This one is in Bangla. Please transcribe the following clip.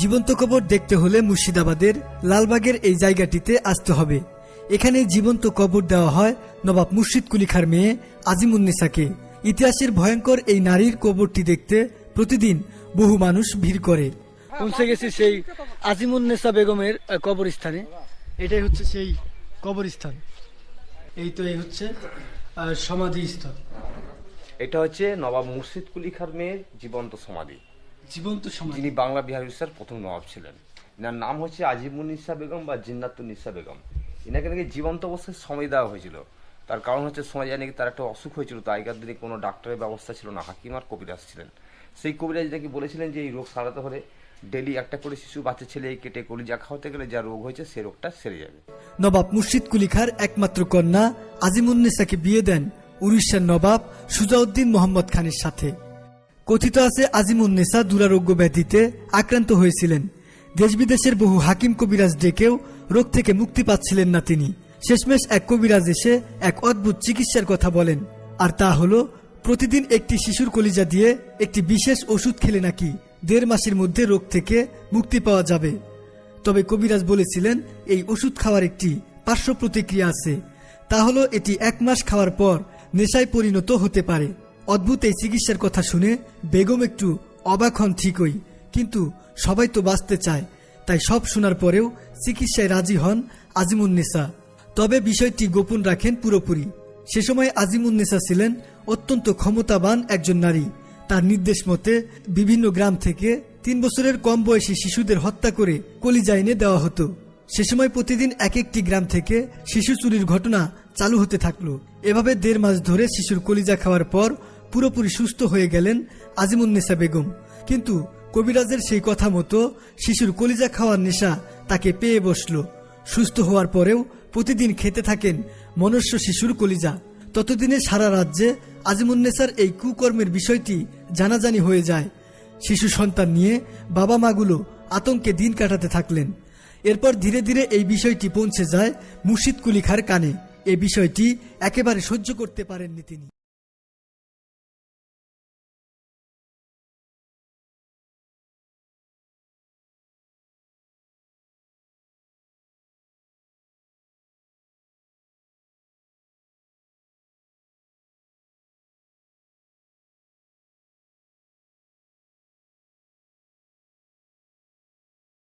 জীবন্ত কবর দেখতে হলে মুর্শিদাবাদের লালবাগের এই জায়গাটিতে আসতে হবে। এখানে জীবন্ত কবর দেওয়া হয় নবাব মুর্শিদ কুলিখার মেয়ে আজিমুন্নেসাকে। ইতিহাসের ভয়ঙ্কর এই নারীর কবরটি দেখতে প্রতিদিন বহু মানুষ ভিড় করে। পৌঁছে গেছি সেই আজিমুন্নেসা বেগমের কবরস্থানে। এটাই হচ্ছে সেই কবরস্থান। এই তো এই হচ্ছে আহ, সমাধিস্থল। এটা হচ্ছে নবাব মুর্শিদ কুলি খার মেয়ের জীবন্ত সমাধি। জীবন্ত সমাধি যিনি বাংলা বিহার উড়িষ্যার প্রথম নবাব ছিলেন। এনার নাম হচ্ছে আজিমুন্নিসা বেগম বা জিন্নাতুন্নিসা বেগম। এনাকে নাকি জীবন্ত অবস্থায় সময় দেওয়া হয়েছিল। তার কারণ হচ্ছে সময় যায় নাকি তার একটা অসুখ হয়েছিল তো আগেকার দিনে কোনো ডাক্তারের ব্যবস্থা ছিল না। হাকিম আর কবিরাজ ছিলেন। সেই কবিরাজ নাকি বলেছিলেন যে এই রোগ সারাতে হলে ডেলি একটা করে শিশু বাচ্চা ছেলে কেটে কলিজা খাওয়াতে গেলে যা রোগ হয়েছে সে রোগটা সেরে যাবে। নবাব মুর্শিদ কুলিখার একমাত্র কন্যা আজিমুন্নেসাকে বিয়ে দেন উড়িষ্যার নবাব সুজাউদ্দিন মোহাম্মদ খানের সাথে। কথিত আছে আজিমুন আজিমুন্নেসা দুরারোগ্য ব্যাধিতে আক্রান্ত হয়েছিলেন। দেশ বিদেশের বহু হাকিম কবিরাজ ডেকেও রোগ থেকে মুক্তি পাচ্ছিলেন না তিনি। শেষমেশ এক কবিরাজ এসে এক অদ্ভুত চিকিৎসার কথা বলেন। আর তা হলো, প্রতিদিন একটি শিশুর কলিজা দিয়ে একটি বিশেষ ওষুধ খেলে নাকি দেড় মাসের মধ্যে রোগ থেকে মুক্তি পাওয়া যাবে। তবে কবিরাজ বলেছিলেন, এই ওষুধ খাওয়ার একটি পার্শ্ব প্রতিক্রিয়া আছে। তা হলো, এটি এক মাস খাওয়ার পর নেশায় পরিণত হতে পারে। অদ্ভুত এই চিকিৎসার কথা শুনে বেগম একটু অবাক হন ঠিকই, কিন্তু সবাই তো বাঁচতে চায়, তাই সব শোনার পরেও চিকিৎসায় রাজি হন আজিমুন্নেসা। তবে বিষয়টি গোপন রাখেন পুরোপুরি। সে সময় আজিমুন্নেসা ছিলেন অত্যন্ত ক্ষমতাবান একজন নারী। তার নির্দেশ মতে বিভিন্ন গ্রাম থেকে তিন বছরের কম বয়সী শিশুদের হত্যা করে কলিজা এনে দেওয়া হতো। সে সময় প্রতিদিন এক একটি গ্রাম থেকে শিশু চুরির ঘটনা চালু হতে থাকল। এভাবে দেড় মাস ধরে শিশুর কলিজা খাওয়ার পর পুরোপুরি সুস্থ হয়ে গেলেন আজিমুন্নেসা বেগম। কিন্তু কবিরাজের সেই কথা মতো শিশুর কলিজা খাওয়ার নেশা তাকে পেয়ে বসল। সুস্থ হওয়ার পরেও প্রতিদিন খেতে থাকেন মনুষ্য শিশুর কলিজা। ততদিনে সারা রাজ্যে আজিমুন্নেসার এই কুকর্মের বিষয়টি জানাজানি হয়ে যায়। শিশু সন্তান নিয়ে বাবা মাগুলো আতঙ্কে দিন কাটাতে থাকলেন। এরপর ধীরে ধীরে এই বিষয়টি পৌঁছে যায় মুর্শিদ কুলিখার কানে। এ বিষয়টি একেবারে সহ্য করতে পারেননি তিনি।